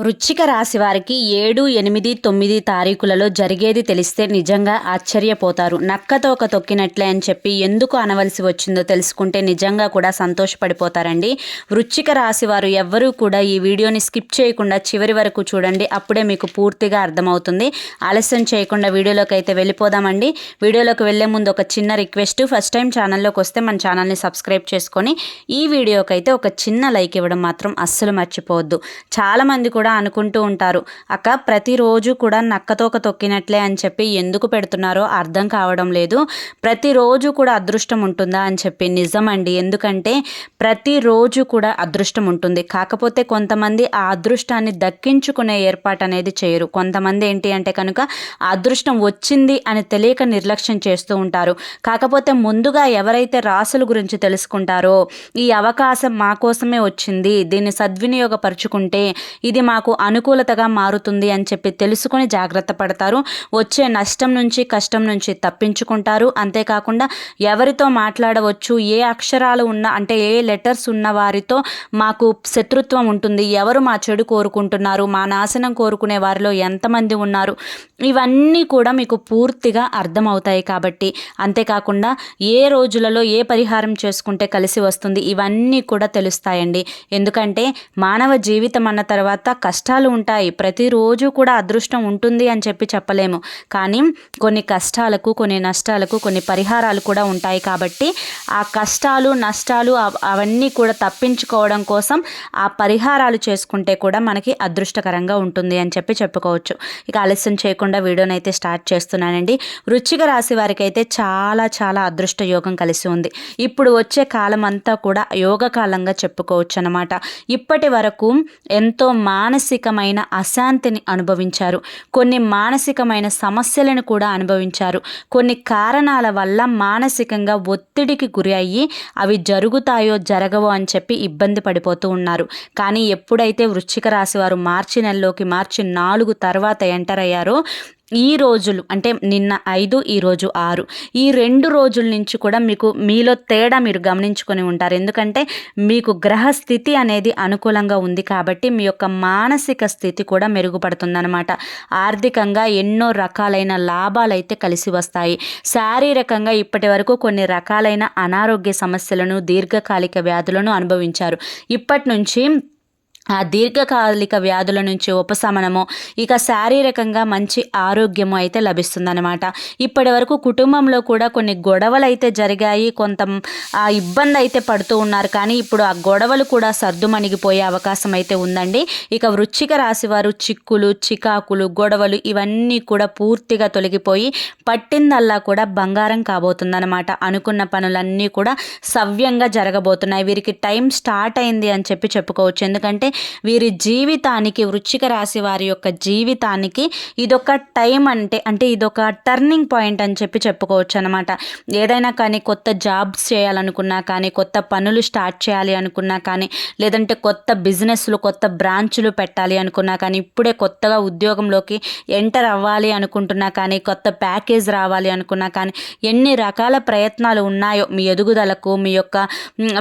వృచ్చిక రాశి వారికి ఏడు ఎనిమిది తొమ్మిది తారీఖులలో జరిగేది తెలిస్తే నిజంగా ఆశ్చర్యపోతారు. నక్కతో ఒక తొక్కినట్లే అని చెప్పి ఎందుకు అనవలసి వచ్చిందో తెలుసుకుంటే నిజంగా కూడా సంతోషపడిపోతారండి. వృచ్చిక రాశి వారు ఎవ్వరూ కూడా ఈ వీడియోని స్కిప్ చేయకుండా చివరి వరకు చూడండి. అప్పుడే మీకు పూర్తిగా అర్థమవుతుంది. ఆలస్యం చేయకుండా వీడియోలోకి అయితే వెళ్ళిపోదామండి. వీడియోలోకి వెళ్ళే ముందు ఒక చిన్న రిక్వెస్ట్. ఫస్ట్ టైం ఛానల్లోకి వస్తే మన ఛానల్ని సబ్స్క్రైబ్ చేసుకొని ఈ వీడియోకైతే ఒక చిన్న లైక్ ఇవ్వడం మాత్రం అస్సలు మర్చిపోవద్దు. చాలామంది కూడా అనుకుంటూ ఉంటారు. అక్క ప్రతిరోజు కూడా నక్కతోక తొక్కినట్లే అని చెప్పి ఎందుకు పెడుతున్నారో అర్థం కావడం లేదు. ప్రతిరోజు కూడా అదృష్టం ఉంటుందా అని చెప్పి నిజమండి. ఎందుకంటే ప్రతిరోజు కూడా అదృష్టం ఉంటుంది. కాకపోతే కొంతమంది ఆ అదృష్టాన్ని దక్కించుకునే ఏర్పాటు అనేది చేయరు. కొంతమంది ఏంటి అంటే కనుక అదృష్టం వచ్చింది అని తెలియక నిర్లక్ష్యం చేస్తూ ఉంటారు. కాకపోతే ముందుగా ఎవరైతే రాసుల గురించి తెలుసుకుంటారో ఈ అవకాశం మా కోసమే వచ్చింది దీన్ని సద్వినియోగపరుచుకుంటే ఇది మా మాకు అనుకూలతగా మారుతుంది అని చెప్పి తెలుసుకొని జాగ్రత్త పడతారు. వచ్చే నష్టం నుంచి కష్టం నుంచి తప్పించుకుంటారు. అంతేకాకుండా ఎవరితో మాట్లాడవచ్చు ఏ అక్షరాలు ఉన్న అంటే ఏ లెటర్స్ ఉన్న వారితో మాకు శత్రుత్వం ఉంటుంది. ఎవరు మా చెడు కోరుకుంటున్నారు మా నాశనం కోరుకునే వారిలో ఎంతమంది ఉన్నారు? ఇవన్నీ కూడా మీకు పూర్తిగా అర్థమవుతాయి కాబట్టి. అంతేకాకుండా ఏ రోజులలో ఏ పరిహారం చేసుకుంటే కలిసి వస్తుంది? ఇవన్నీ కూడా తెలుస్తాయండి. ఎందుకంటే మానవ జీవితం అన్న తర్వాత కష్టాలు ఉంటాయి. ప్రతిరోజు కూడా అదృష్టం ఉంటుంది అని చెప్పి చెప్పలేము. కానీ కొన్ని కష్టాలకు కొన్ని నష్టాలకు కొన్ని పరిహారాలు కూడా ఉంటాయి కాబట్టి ఆ కష్టాలు నష్టాలు అవన్నీ కూడా తప్పించుకోవడం కోసం ఆ పరిహారాలు చేసుకుంటే కూడా మనకి అదృష్టకరంగా ఉంటుంది అని చెప్పి చెప్పుకోవచ్చు. ఇక ఆలస్యం చేయకుండా వీడియోని అయితే స్టార్ట్ చేస్తున్నానండి. వృచ్చిక రాశి వారికి అయితే చాలా చాలా అదృష్ట యోగం కలిసి ఉంది. ఇప్పుడు వచ్చే కాలం అంతా కూడా యోగ కాలంగా చెప్పుకోవచ్చు అనమాట ఇప్పటి వరకు ఎంతో మానసికమైన అశాంతిని అనుభవించారు. కొన్ని మానసికమైన సమస్యలను కూడా అనుభవించారు. కొన్ని కారణాల వల్ల మానసికంగా ఒత్తిడికి గురి అయ్యి అవి జరుగుతాయో జరగవో అని చెప్పి ఇబ్బంది పడిపోతూ ఉన్నారు. కానీ ఎప్పుడైతే వృశ్చిక రాశి వారు మార్చి నెలలోకి మార్చి నాలుగు తర్వాత ఎంటర్ అయ్యారో ఈ రోజులు అంటే నిన్న ఐదు ఈరోజు ఆరు ఈ రెండు రోజుల నుంచి కూడా మీకు మీలో తేడా మీరు గమనించుకొని ఉంటారు. ఎందుకంటే మీకు గ్రహ స్థితి అనేది అనుకూలంగా ఉంది కాబట్టి మీ యొక్క మానసిక స్థితి కూడా మెరుగుపడుతుందన్నమాట. ఆర్థికంగా ఎన్నో రకాలైన లాభాలు అయితే కలిసి వస్తాయి. శారీరకంగా ఇప్పటి వరకు కొన్ని రకాలైన అనారోగ్య సమస్యలను దీర్ఘకాలిక వ్యాధులను అనుభవించారు. ఇప్పటి నుంచి ఆ దీర్ఘకాలిక వ్యాధుల నుంచి ఉపశమనము ఇక శారీరకంగా మంచి ఆరోగ్యము అయితే లభిస్తుందన్నమాట. ఇప్పటి వరకు కుటుంబంలో కూడా కొన్ని గొడవలు అయితే జరిగాయి కొంత ఆ ఇబ్బంది అయితే పడుతూ ఉన్నారు. కానీ ఇప్పుడు ఆ గొడవలు కూడా సర్దుమణిగిపోయే అవకాశం అయితే ఉందండి. ఇక వృచ్చిక రాశి వారు చిక్కులు చికాకులు గొడవలు ఇవన్నీ కూడా పూర్తిగా తొలగిపోయి పట్టిందల్లా కూడా బంగారం కాబోతుందన్నమాట. అనుకున్న పనులన్నీ కూడా సవ్యంగా జరగబోతున్నాయి. వీరికి టైం స్టార్ట్ అయింది అని చెప్పి చెప్పుకోవచ్చు. ఎందుకంటే వీరి జీవితానికి వృచ్చిక రాశి వారి యొక్క జీవితానికి ఇదొక టైం అంటే అంటే ఇదొక టర్నింగ్ పాయింట్ అని చెప్పి చెప్పుకోవచ్చు అనమాట ఏదైనా కానీ కొత్త జాబ్స్ చేయాలనుకున్నా కానీ కొత్త పనులు స్టార్ట్ చేయాలి అనుకున్నా కానీ లేదంటే కొత్త బిజినెస్లు కొత్త బ్రాంచులు పెట్టాలి అనుకున్నా కానీ ఇప్పుడే కొత్తగా ఉద్యోగంలోకి ఎంటర్ అవ్వాలి అనుకుంటున్నా కానీ కొత్త ప్యాకేజ్ రావాలి అనుకున్నా కానీ ఎన్ని రకాల ప్రయత్నాలు ఉన్నాయో మీ ఎదుగుదలకు మీ యొక్క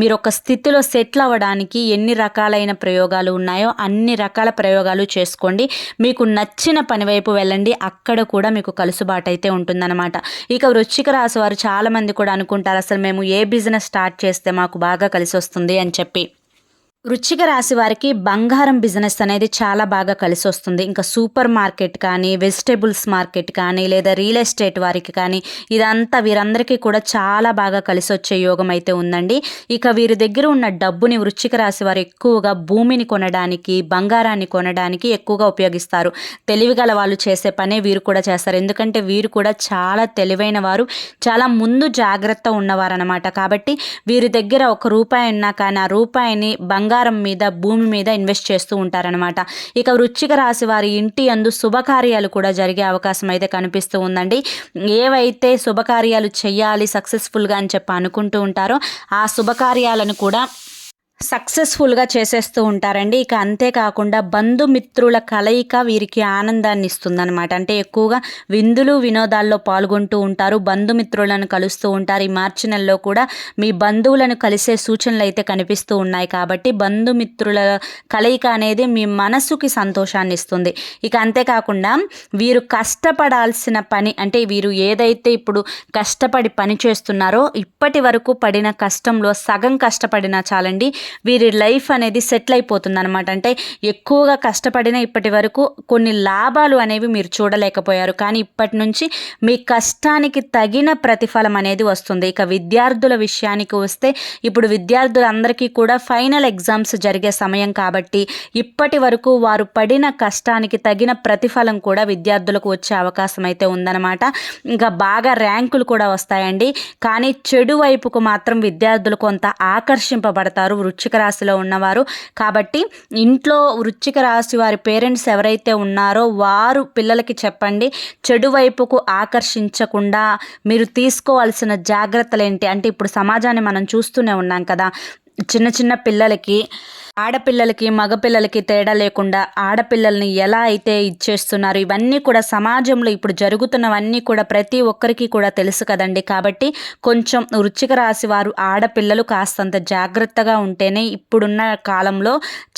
మీరు ఒక స్థితిలో సెటిల్ అవ్వడానికి ఎన్ని రకాలైన ప్రయోగాలు ప్రయోగాలు ఉన్నాయో అన్ని రకాల ప్రయోగాలు చేసుకోండి. మీకు నచ్చిన పని వైపు వెళ్ళండి. అక్కడ కూడా మీకు కలుసుబాటు అయితే ఉంటుందన్నమాట. ఇక వృశ్చిక రాశి వారు చాలామంది కూడా అనుకుంటారు అసలు మేము ఏ బిజినెస్ స్టార్ట్ చేస్తే మాకు బాగా కలిసి వస్తుంది అని చెప్పి. వృచ్చిక రాశి వారికి బంగారం బిజినెస్ అనేది చాలా బాగా కలిసి వస్తుంది. ఇంకా సూపర్ మార్కెట్ కానీ వెజిటేబుల్స్ మార్కెట్ కానీ లేదా రియల్ ఎస్టేట్ వారికి కానీ ఇదంతా వీరందరికీ కూడా చాలా బాగా కలిసి వచ్చే యోగం అయితే ఉందండి. ఇక వీరి దగ్గర ఉన్న డబ్బుని వృచ్చిక రాశి వారు ఎక్కువగా భూమిని కొనడానికి బంగారాన్ని కొనడానికి ఎక్కువగా ఉపయోగిస్తారు. తెలివిగల వాళ్ళు చేసే పనే వీరు కూడా చేస్తారు. ఎందుకంటే వీరు కూడా చాలా తెలివైన వారు చాలా ముందు జాగ్రత్త ఉన్నవారనమాట కాబట్టి వీరి దగ్గర ఒక రూపాయి ఉన్నా కానీ ఆ రూపాయిని బంగారం బంగారం మీద భూమి మీద ఇన్వెస్ట్ చేస్తూ ఉంటారనమాట ఇక వృచ్చిక రాశి వారి ఇంటి అందు శుభకార్యాలు కూడా జరిగే అవకాశం అయితే కనిపిస్తూ ఉందండి. ఏవైతే శుభకార్యాలు చేయాలి సక్సెస్ఫుల్గా అని చెప్పి అనుకుంటూ ఉంటారో ఆ శుభకార్యాలను కూడా సక్సెస్ఫుల్గా చేసేస్తూ ఉంటారండి. ఇక అంతేకాకుండా బంధుమిత్రుల కలయిక వీరికి ఆనందాన్ని ఇస్తుందన్నమాట. అంటే ఎక్కువగా విందులు వినోదాల్లో పాల్గొంటూ ఉంటారు బంధుమిత్రులను కలుస్తూ ఉంటారు. ఈ మార్చి నెలలో కూడా మీ బంధువులను కలిసే సూచనలు అయితే కనిపిస్తూ ఉన్నాయి కాబట్టి బంధుమిత్రుల కలయిక అనేది మీ మనసుకి సంతోషాన్ని ఇస్తుంది. ఇక అంతేకాకుండా వీరు కష్టపడాల్సిన పని అంటే వీరు ఏదైతే ఇప్పుడు కష్టపడి పని చేస్తున్నారో ఇప్పటి వరకు పడిన కష్టంలో సగం కష్టపడినా చాలండి. వీరి లైఫ్ అనేది సెటిల్ అయిపోతుంది అనమాట అంటే ఎక్కువగా కష్టపడిన ఇప్పటి వరకు కొన్ని లాభాలు అనేవి మీరు చూడలేకపోయారు. కానీ ఇప్పటి నుంచి మీ కష్టానికి తగిన ప్రతిఫలం అనేది వస్తుంది. ఇక విద్యార్థుల విషయానికి వస్తే ఇప్పుడు విద్యార్థులందరికీ కూడా ఫైనల్ ఎగ్జామ్స్ జరిగే సమయం కాబట్టి ఇప్పటి వరకు వారు పడిన కష్టానికి తగిన ప్రతిఫలం కూడా విద్యార్థులకు వచ్చే అవకాశం అయితే ఉందన్నమాట. ఇంకా బాగా ర్యాంకులు కూడా వస్తాయండి. కానీ చెడు వైపుకు మాత్రం విద్యార్థులు కొంత ఆకర్షింపబడతారు. వృచ్చిక రాశిలో ఉన్నవారు. కాబట్టి ఇంట్లో వృచ్చిక రాశి వారి పేరెంట్స్ ఎవరైతే ఉన్నారో వారు పిల్లలకి చెప్పండి. చెడు వైపుకు ఆకర్షించకుండా మీరు తీసుకోవాల్సిన జాగ్రత్తలు ఏంటి అంటే ఇప్పుడు సమాజాన్ని మనం చూస్తూనే ఉన్నాం కదా. చిన్న చిన్న పిల్లలకి ఆడపిల్లలకి మగపిల్లలకి తేడా లేకుండా ఆడపిల్లల్ని ఎలా అయితే ఇచ్చేస్తున్నారు ఇవన్నీ కూడా సమాజంలో ఇప్పుడు జరుగుతున్నవన్నీ కూడా ప్రతి ఒక్కరికి కూడా తెలుసు కదండి. కాబట్టి కొంచెం వృచ్చిక రాశి వారు ఆడపిల్లలు కాస్తంత జాగ్రత్తగా ఉంటేనే ఇప్పుడున్న కాలంలో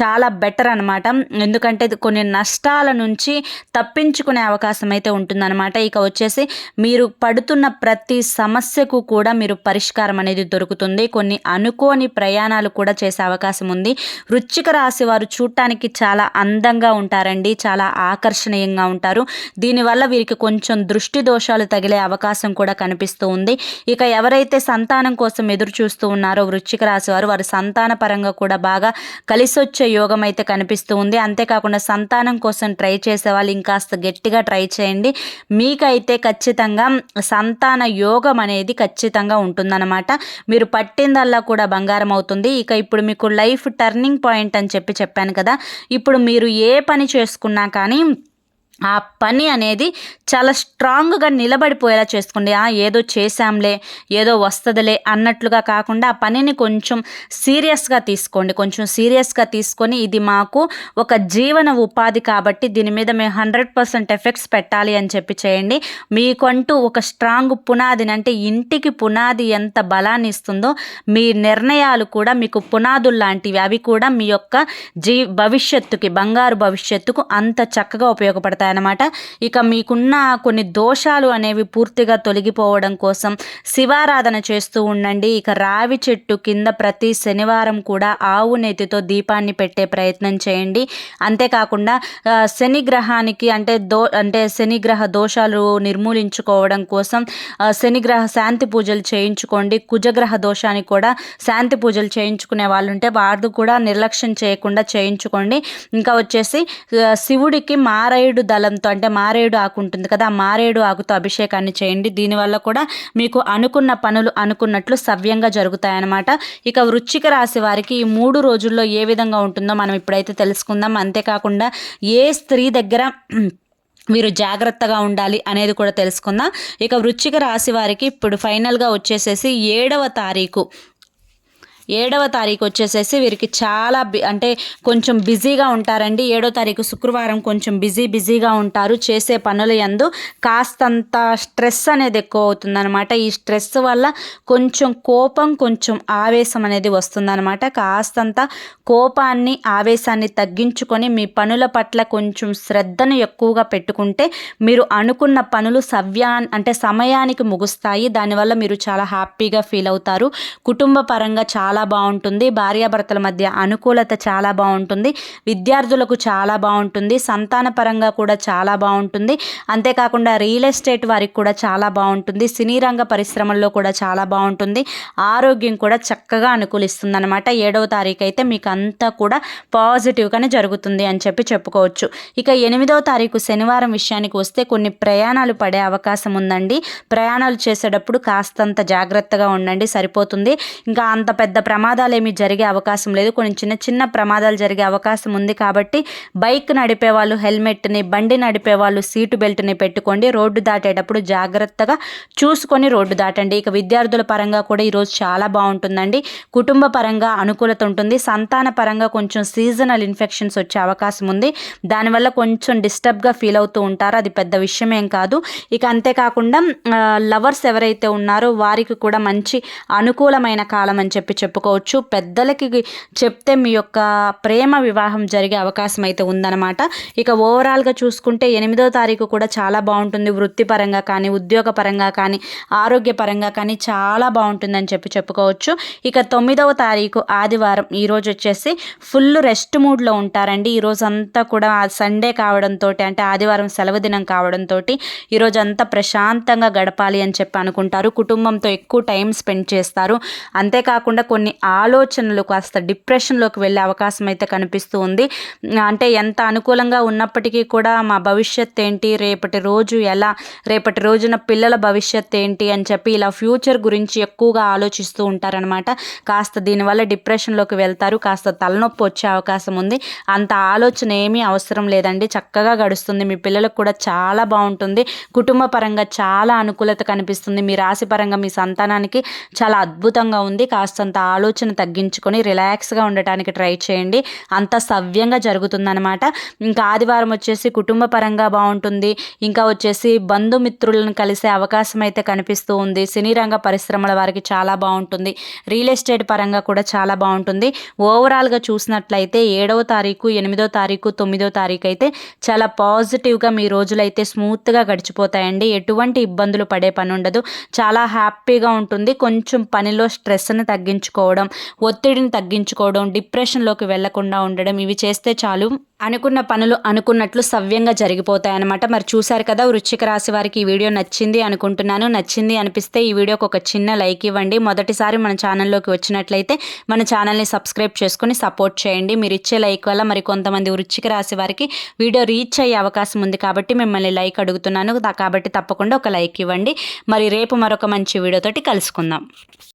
చాలా బెటర్ అనమాట ఎందుకంటే కొన్ని నష్టాల నుంచి తప్పించుకునే అవకాశం అయితే ఉంటుందన్నమాట. ఇక వచ్చేసి మీరు పడుతున్న ప్రతి సమస్యకు కూడా మీరు పరిష్కారం అనేది దొరుకుతుంది. కొన్ని అనుకోని ప్రయాణాలు కూడా చేసే అవకాశం ఉంది. వృశ్చిక రాశి వారు చూడటానికి చాలా అందంగా ఉంటారండి చాలా ఆకర్షణీయంగా ఉంటారు. దీనివల్ల వీరికి కొంచెం దృష్టి దోషాలు తగిలే అవకాశం కూడా కనిపిస్తూ ఉంది. ఇక ఎవరైతే సంతానం కోసం ఎదురు చూస్తూ ఉన్నారో వృశ్చిక రాశి వారు వారి సంతాన పరంగా కూడా బాగా కలిసొచ్చే యోగం అయితే కనిపిస్తూ ఉంది. అంతేకాకుండా సంతానం కోసం ట్రై చేసే వాళ్ళు ఇంకాస్త గట్టిగా ట్రై చేయండి. మీకైతే ఖచ్చితంగా సంతాన యోగం అనేది ఖచ్చితంగా ఉంటుందన్నమాట. మీరు పట్టిందల్లా కూడా బంగారం అవుతుంది. ఇక ఇప్పుడు మీకు లైఫ్ టర్నింగ్ పాయింట్ అని చెప్పి చెప్పాను కదా. ఇప్పుడు మీరు ఏ పని చేసుకున్నా కానీ ఆ పని అనేది చాలా స్ట్రాంగ్గా నిలబడిపోయేలా చేసుకోండి ఏదో చేశాంలే ఏదో వస్తుందిలే అన్నట్లుగా కాకుండా ఆ పనిని కొంచెం సీరియస్గా తీసుకోండి. కొంచెం సీరియస్గా తీసుకొని ఇది మాకు ఒక జీవన ఉపాధి కాబట్టి దీని మీద మేము హండ్రెడ్ పర్సెంట్ ఎఫెక్ట్స్ పెట్టాలి అని చెప్పి చేయండి. మీకంటూ ఒక స్ట్రాంగ్ పునాదిని అంటే ఇంటికి పునాది ఎంత బలాన్ని ఇస్తుందో మీ నిర్ణయాలు కూడా మీకు పునాదులు లాంటివి అవి కూడా మీ యొక్క జీ భవిష్యత్తుకి బంగారు భవిష్యత్తుకు అంత చక్కగా ఉపయోగపడతాయన్నమాట. ఇక మీకున్న కొన్ని దోషాలు అనేవి పూర్తిగా తొలగిపోవడం కోసం శివారాధన చేస్తూ ఉండండి. ఇక రావి చెట్టు కింద ప్రతి శనివారం కూడా ఆవు నెతితో దీపాన్ని పెట్టే ప్రయత్నం చేయండి. అంతేకాకుండా శనిగ్రహానికి అంటే దో అంటే శనిగ్రహ దోషాలు నిర్మూలించుకోవడం కోసం శనిగ్రహ శాంతి పూజలు చేయించుకోండి. కుజగ్రహ దోషానికి కూడా శాంతి పూజలు చేయించుకునే వాళ్ళు ఉంటే వారు కూడా నిర్లక్ష్యం చేయకుండా చేయించుకోండి. ఇంకా వచ్చేసి శివుడికి మారాయుడు దళంతో అంటే మారేడు ఆకు ఉంటుంది కదా మారేడు ఆకుతో అభిషేకాన్ని చేయండి. దీనివల్ల కూడా మీకు అనుకున్న పనులు అనుకున్నట్లు సవ్యంగా జరుగుతాయన్నమాట. ఇక వృచ్చిక రాశి వారికి ఈ మూడు రోజుల్లో ఏ విధంగా ఉంటుందో మనం ఇప్పుడైతే తెలుసుకుందాం. అంతేకాకుండా ఏ స్త్రీ దగ్గర మీరు జాగ్రత్తగా ఉండాలి అనేది కూడా తెలుసుకుందాం. ఇక వృచ్చిక రాశి వారికి ఇప్పుడు ఫైనల్గా వచ్చేసేసి ఏడవ తారీఖు. ఏడవ తారీఖు వచ్చేసేసి వీరికి చాలా అంటే కొంచెం బిజీగా ఉంటారండి. ఏడో తారీఖు శుక్రవారం కొంచెం బిజీ బిజీగా ఉంటారు. చేసే పనుల ఎందు కాస్తంత స్ట్రెస్ అనేది ఎక్కువ అవుతుందన్నమాట. ఈ స్ట్రెస్ వల్ల కొంచెం కోపం కొంచెం ఆవేశం అనేది వస్తుందనమాట కాస్తంత కోపాన్ని ఆవేశాన్ని తగ్గించుకొని మీ పనుల పట్ల కొంచెం శ్రద్ధను ఎక్కువగా పెట్టుకుంటే మీరు అనుకున్న పనులు సవ్యా అంటే సమయానికి ముగుస్తాయి. దానివల్ల మీరు చాలా హ్యాపీగా ఫీల్ అవుతారు. కుటుంబ పరంగా చాలా చాలా బాగుంటుంది. భార్యాభర్తల మధ్య అనుకూలత చాలా బాగుంటుంది. విద్యార్థులకు చాలా బాగుంటుంది. సంతాన పరంగా కూడా చాలా బాగుంటుంది. అంతేకాకుండా రియల్ ఎస్టేట్ వారికి కూడా చాలా బాగుంటుంది. సినీ రంగ పరిశ్రమల్లో కూడా చాలా బాగుంటుంది. ఆరోగ్యం కూడా చక్కగా అనుకూలిస్తుంది అనమాట ఏడవ తారీఖు అయితే మీకు అంతా కూడా పాజిటివ్గానే జరుగుతుంది అని చెప్పి చెప్పుకోవచ్చు. ఇక ఎనిమిదవ తారీఖు శనివారం విషయానికి వస్తే కొన్ని ప్రయాణాలు పడే అవకాశం ఉందండి. ప్రయాణాలు చేసేటప్పుడు కాస్తంత జాగ్రత్తగా ఉండండి. సరిపోతుంది. ఇంకా అంత పెద్ద ప్రమాదాలు ఏమీ జరిగే అవకాశం లేదు. కొన్ని చిన్న చిన్న ప్రమాదాలు జరిగే అవకాశం ఉంది కాబట్టి బైక్ నడిపే వాళ్ళు హెల్మెట్ని బండి నడిపే వాళ్ళు సీటు బెల్ట్ని పెట్టుకోండి. రోడ్డు దాటేటప్పుడు జాగ్రత్తగా చూసుకొని రోడ్డు దాటండి. ఇక విద్యార్థుల పరంగా కూడా ఈరోజు చాలా బాగుంటుందండి. కుటుంబ పరంగా అనుకూలత ఉంటుంది. సంతాన పరంగా కొంచెం సీజనల్ ఇన్ఫెక్షన్స్ వచ్చే అవకాశం ఉంది. దానివల్ల కొంచెం డిస్టర్బ్గా ఫీల్ అవుతూ ఉంటారు. అది పెద్ద విషయం ఏం కాదు. ఇక అంతేకాకుండా లవర్స్ ఎవరైతే ఉన్నారో వారికి కూడా మంచి అనుకూలమైన కాలం అని చెప్పి చెప్పుకోవచ్చు. పెద్దలకి చెప్తే మీ యొక్క ప్రేమ వివాహం జరిగే అవకాశం అయితే ఉందన్నమాట. ఇక ఓవరాల్గా చూసుకుంటే ఎనిమిదో తారీఖు కూడా చాలా బాగుంటుంది. వృత్తిపరంగా కానీ ఉద్యోగపరంగా కానీ ఆరోగ్యపరంగా కానీ చాలా బాగుంటుందని చెప్పి చెప్పుకోవచ్చు. ఇక తొమ్మిదవ తారీఖు ఆదివారం ఈరోజు వచ్చేసి ఫుల్ రెస్ట్ మూడ్లో ఉంటారండి. ఈరోజు అంతా కూడా సండే కావడంతో అంటే ఆదివారం సెలవు దినం కావడంతో ఈరోజు అంతా ప్రశాంతంగా గడపాలి అని చెప్పి అనుకుంటారు. కుటుంబంతో ఎక్కువ టైం స్పెండ్ చేస్తారు. అంతేకాకుండా కొన్ని కొన్ని ఆలోచనలు కాస్త డిప్రెషన్లోకి వెళ్ళే అవకాశం అయితే కనిపిస్తూ ఉంది. అంటే ఎంత అనుకూలంగా ఉన్నప్పటికీ కూడా మా భవిష్యత్ ఏంటి రేపటి రోజు ఎలా రేపటి రోజున పిల్లల భవిష్యత్ ఏంటి అని చెప్పి ఇలా ఫ్యూచర్ గురించి ఎక్కువగా ఆలోచిస్తూ ఉంటారనమాట కాస్త దీనివల్ల డిప్రెషన్లోకి వెళ్తారు కాస్త తలనొప్పి వచ్చే అవకాశం ఉంది. అంత ఆలోచన ఏమీ అవసరం లేదండి. చక్కగా గడుస్తుంది. మీ పిల్లలకు కూడా చాలా బాగుంటుంది. కుటుంబ పరంగా చాలా అనుకూలత కనిపిస్తుంది. మీ రాశి పరంగా మీ సంతానానికి చాలా అద్భుతంగా ఉంది. కాస్తంత ఆలోచన తగ్గించుకొని రిలాక్స్గా ఉండటానికి ట్రై చేయండి. అంత సవ్యంగా జరుగుతుందనమాట ఇంకా ఆదివారం వచ్చేసి కుటుంబ పరంగా బాగుంటుంది. ఇంకా వచ్చేసి బంధుమిత్రులను కలిసే అవకాశం అయితే కనిపిస్తూ ఉంది. సినీ రంగ పరిశ్రమల వారికి చాలా బాగుంటుంది. రియల్ ఎస్టేట్ పరంగా కూడా చాలా బాగుంటుంది. ఓవరాల్గా చూసినట్లయితే ఏడవ తారీఖు ఎనిమిదో తారీఖు తొమ్మిదో తారీఖు అయితే చాలా పాజిటివ్గా మీ రోజులైతే స్మూత్గా గడిచిపోతాయండి. ఎటువంటి ఇబ్బందులు పడే పని ఉండదు చాలా హ్యాపీగా ఉంటుంది. కొంచెం పనిలో స్ట్రెస్ని తగ్గించుకో చేసుకోవడం ఒత్తిడిని తగ్గించుకోవడం డిప్రెషన్లోకి వెళ్ళకుండా ఉండడం ఇవి చేస్తే చాలు. అనుకున్న పనులు అనుకున్నట్లు సవ్యంగా జరిగిపోతాయన్నమాట. మరి చూశారు కదా వృశ్చిక రాశి వారికి ఈ వీడియో నచ్చింది అనుకుంటున్నాను. నచ్చింది అనిపిస్తే ఈ వీడియోకి ఒక చిన్న లైక్ ఇవ్వండి. మొదటిసారి మన ఛానల్లోకి వచ్చినట్లయితే మన ఛానల్ని సబ్స్క్రైబ్ చేసుకుని సపోర్ట్ చేయండి. మీరు ఇచ్చే లైక్ వల్ల మరి కొంతమంది వృశ్చిక రాశి వారికి వీడియో రీచ్ అయ్యే అవకాశం ఉంది కాబట్టి మిమ్మల్ని లైక్ అడుగుతున్నాను. కాబట్టి తప్పకుండా ఒక లైక్ ఇవ్వండి. మరి రేపు మరొక మంచి వీడియోతోటి కలుసుకుందాం.